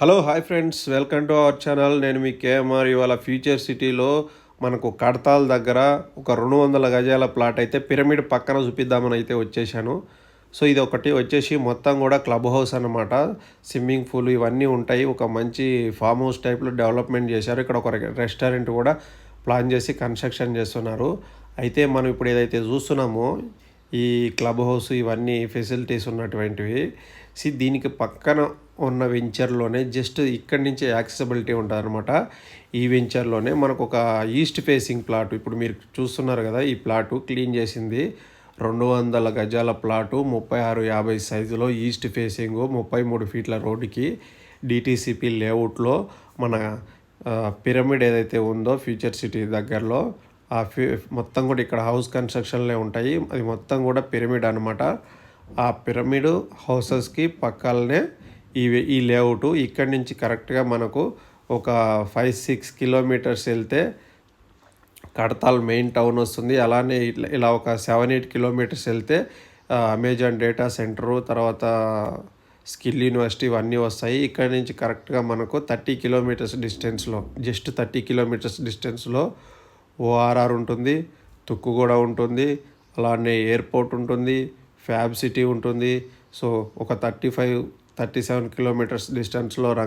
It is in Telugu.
Hello hi friends welcome to our channel నేను మీ కేఎంఆర్. ఇవాళ ఫ్యూచర్ సిటీలో మనకు కడతాల దగ్గర ఒక రెండు వందల గజాల ప్లాట్ అయితే పిరమిడ్ పక్కన చూపిద్దామని అయితే వచ్చేసాను. సో ఇది ఒకటి. వచ్చేసి మొత్తం కూడా క్లబ్ హౌస్ అనమాట స్విమ్మింగ్ పూల్ ఇవన్నీ ఉంటాయి. ఒక మంచి ఫామ్ హౌస్ టైప్లో డెవలప్మెంట్ చేశారు. ఇక్కడ ఒక రెస్టారెంట్ కూడా ప్లాన్ చేసి కన్స్ట్రక్షన్ చేస్తున్నారు. అయితే మనం ఇప్పుడు ఏదైతే చూస్తున్నామో ఈ క్లబ్ హౌస్ ఇవన్నీ ఫెసిలిటీస్ ఉన్నటువంటివి. సి దీనికి పక్కన ఉన్న వెంచర్లోనే జస్ట్ ఇక్కడి నుంచి యాక్సెసిబిలిటీ ఉంటుందన్నమాట ఈ వెంచర్లోనే మనకు ఒక ఈస్ట్ ఫేసింగ్ ప్లాట్ ఇప్పుడు మీరు చూస్తున్నారు కదా ఈ ప్లాటు క్లీన్ చేసింది. రెండు వందల గజాల ప్లాటు ముప్పై ఆరు యాభై సైజులో ఈస్ట్ ఫేసింగ్ ముప్పై మూడు ఫీట్ల రోడ్డుకి డిటీసీపీ లేఅవుట్లో మన పిరమిడ్ ఏదైతే ఉందో ఫ్యూచర్ సిటీ దగ్గరలో ఆ ఫ్యూ మొత్తం కూడా ఇక్కడ హౌస్ కన్స్ట్రక్షన్లే ఉంటాయి. అది మొత్తం కూడా పిరమిడ్ అనమాట ఆ పిరమిడ్ హౌసెస్కి పక్కలనే ఈ ఈ లేఅవుట్ ఇక్కడి నుంచి కరెక్ట్గా మనకు ఒక ఫైవ్ సిక్స్ కిలోమీటర్స్ వెళ్తే కడతాల్ మెయిన్ టౌన్ వస్తుంది. అలానే ఇట్లా ఇలా ఒక సెవెన్ ఎయిట్ కిలోమీటర్స్ వెళ్తే అమెజాన్ డేటా సెంటరు తర్వాత స్కిల్ యూనివర్సిటీ ఇవన్నీ వస్తాయి. ఇక్కడ నుంచి కరెక్ట్గా మనకు థర్టీ కిలోమీటర్స్ డిస్టెన్స్లో జస్ట్ థర్టీ కిలోమీటర్స్ డిస్టెన్స్లో ఓఆర్ఆర్ ఉంటుంది తుక్కు కూడా ఉంటుంది అలానే ఎయిర్పోర్ట్ ఉంటుంది ఫ్యాబ్ సిటీ ఉంటుంది. సో ఒక thirty five thirty seven kilometres డిస్టెన్స్లో రంగ